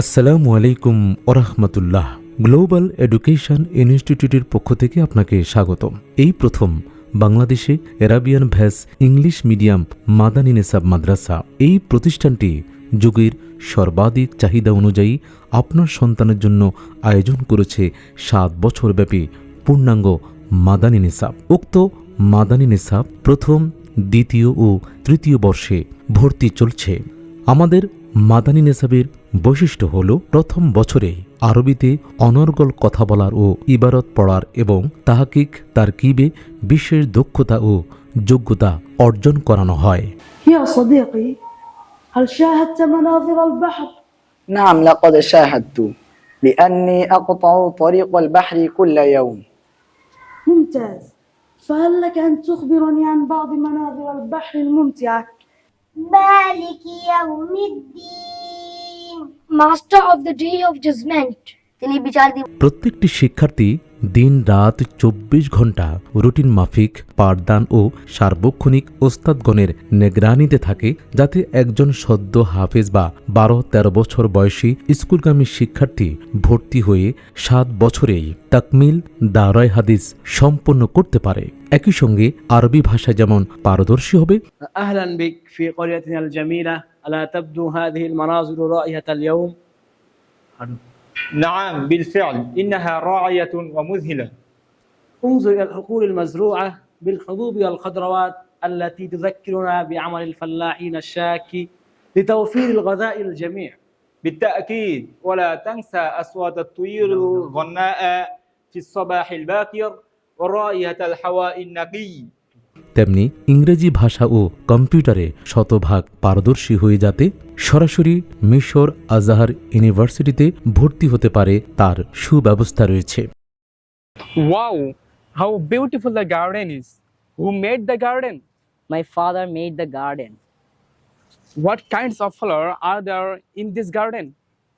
আসসালামু আলাইকুম ওরহমতুল্লাহ গ্লোবাল এডুকেশন ইনস্টিটিউটের পক্ষ থেকে আপনাকে স্বাগতম। এই প্রথম বাংলাদেশে এরাবিয়ান ভ্যাস ইংলিশ মিডিয়াম মাদানী নেসাব মাদ্রাসা। এই প্রতিষ্ঠানটি যুগের সর্বাধিক চাহিদা অনুযায়ী আপনার সন্তানের জন্য আয়োজন করেছে সাত বছরব্যাপী পূর্ণাঙ্গ মাদানী নিসাব। উক্ত মাদানী নিসাব প্রথম, দ্বিতীয় ও তৃতীয় বর্ষে ভর্তি চলছে। আমাদের মাদানী নেসাবের বৈশিষ্ট্য হল প্রথম বছরে আরবিতে অনর্গল কথা বলার ও ইবারত পড়ার এবং তাহাকিক তার কিবে বিশেষ দক্ষতা ও যোগ্যতা অর্জন করানো হয় يا صديقي هل شاهدت مناظر البحر؟ نعم لقد شاهدت لأني أقطع طريق البحر كل يوم ممتاز فهل لك أن تخبرني عن بعض مناظر البحر الممتعة؟ Master of the day of judgment তিনি বিচার প্রত্যেকটি শিক্ষার্থী দিন রাত চব্বিশ ঘন্টা রুটিন মাফিক পাঠদান ও সার্বক্ষণিক ওস্তাদগণের নেগরানিতে থাকে যাতে একজন সদ্য হাফেজ বা বারো তেরো বছর বয়সী স্কুলগামী শিক্ষার্থী ভর্তি হয়ে সাত বছরেই তাকমিল দারয় হাদিস সম্পন্ন করতে পারে একই সঙ্গে আরবি ভাষা যেমন পারদর্শী হবে أهلا بك في قريتنا الجميلة ألا تبدو هذه المناظر رائعة اليوم نعم بالفعل. إنها راعية ومذهلة. انظر إلى الحقول المزروعة بالحبوب والخضروات التي تذكرنا بعمل الفلاحين الشاكي لتوفير الغذاء للجميع. بالتأكيد. ولا تنسى أصوات الطيور الغناء في الصباح الباكر ورائحة الهواء النقي. তেমনি ইংরেজি ভাষা ও কম্পিউটারে শতভাগ পারদর্শী হয়ে যাতে সরাসরি মিশর আজাহার ইউনিভার্সিটিতে ভর্তি হতে পারে তার সুব্যবস্থা রয়েছে Wow, how beautiful the garden is. Who made the garden? My father made the garden. What kinds of flower are there in this garden?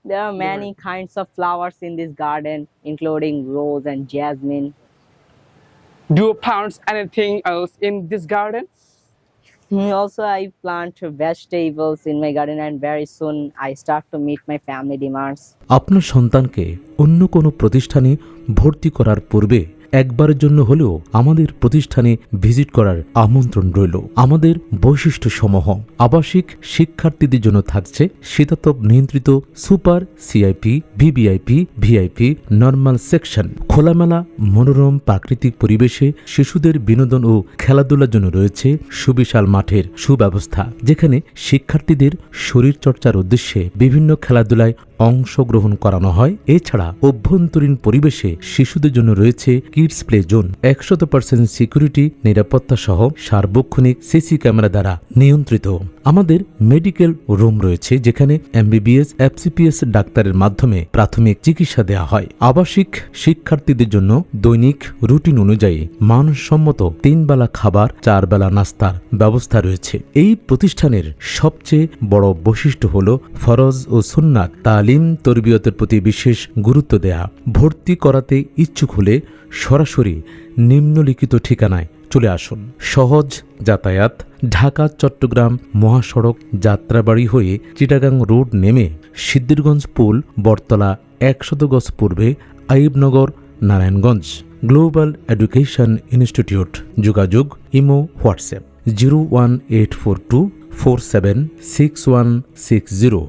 There are many kinds of flowers in this garden, including rose and jasmine. Do you plant anything else in this garden? Hmm, Also, I plant vegetables in my garden, and very soon I start to meet my family demands. আপনার সন্তানকে অন্য কোনো প্রতিষ্ঠানে ভর্তি করার পূর্বে একবারের জন্য হলেও আমাদের প্রতিষ্ঠানে ভিজিট করার আমন্ত্রণ রইল। আমাদের বৈশিষ্ট্য সমূহ আবাসিক শিক্ষার্থীদের জন্য থাকছে শীতাতপ নিয়ন্ত্রিত super CIP VVIP VIP normal section খোলামেলা, মনোরম প্রাকৃতিক পরিবেশে শিশুদের বিনোদন ও খেলাধুলার জন্য রয়েছে সুবিশাল মাঠের সুব্যবস্থা, যেখানে শিক্ষার্থীদের শরীরচর্চার উদ্দেশ্যে বিভিন্ন খেলাধুলায় অংশগ্রহণ করানো হয়। এছাড়া অভ্যন্তরীণ পরিবেশে শিশুদের জন্য রয়েছে কিডস প্লে জোন। একশত পার্সেন্ট সিকিউরিটি, নিরাপত্তা সহ সার্বক্ষণিক সিসি ক্যামেরা দ্বারা নিয়ন্ত্রিত। আমাদের মেডিকেল রুম রয়েছে, যেখানে এমবিবিএস, এফসিপিএস ডাক্তারের মাধ্যমে প্রাথমিক চিকিৎসা দেওয়া হয়। আবাসিক শিক্ষার্থীদের জন্য দৈনিক রুটিন অনুযায়ী মানসম্মত তিন বেলা খাবার চার বেলা নাস্তার ব্যবস্থা রয়েছে। এই প্রতিষ্ঠানের সবচেয়ে বড় বৈশিষ্ট্য হল ফরজ ও সুন্নাত তালিম তরবিয়তের প্রতি বিশেষ গুরুত্ব দেয়া, ভর্তি করাতে ইচ্ছুক হলে সরাসরি নিম্নলিখিত ঠিকানায় চলে আসুন। সহজ যাতায়াত, ঢাকা, চট্টগ্রাম মহাসড়ক যাত্রাবাড়ি হয়ে চিটাগাং রোড নেমে সিদ্দিরগঞ্জ পুল, বটতলা একশত গজ পূর্বে Aibnagar, Narayanganj. Global education institute. যোগাযোগ, imo, WhatsApp. Zero one eight four two four seven six one six zero.